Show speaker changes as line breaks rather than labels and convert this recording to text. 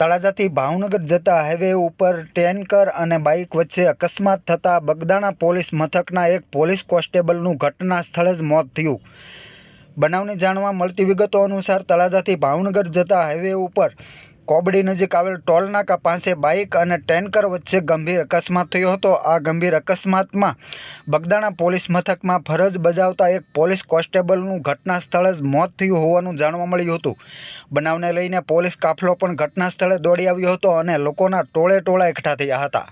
તળાજાથી ભાવનગર જતા હાઈવે ઉપર ટેન્કર અને બાઇક વચ્ચે અકસ્માત થતાં બગદાણા પોલીસ મથકના એક પોલીસ કોન્સ્ટેબલનું ઘટના સ્થળે જ મોત થયું. બનાવની જાણવા મળતી વિગતો અનુસાર તળાજાથી ભાવનગર જતા હાઈવે ઉપર કોબડી નજીક આવેલ ટોલનાકા પાસે બાઇક અને ટેન્કર વચ્ચે ગંભીર અકસ્માત થયો હતો. આ ગંભીર અકસ્માતમાં બગદાણા પોલીસ મથકમાં ફરજ બજાવતા એક પોલીસ કોન્સ્ટેબલનું ઘટના સ્થળે જ મોત થયું હોવાનું જાણવા મળ્યું હતું. બનાવને લઈને પોલીસ કાફલો પણ ઘટના સ્થળે દોડી આવ્યો હતો અને લોકોના ટોળે ટોળા એકઠા થયા હતા.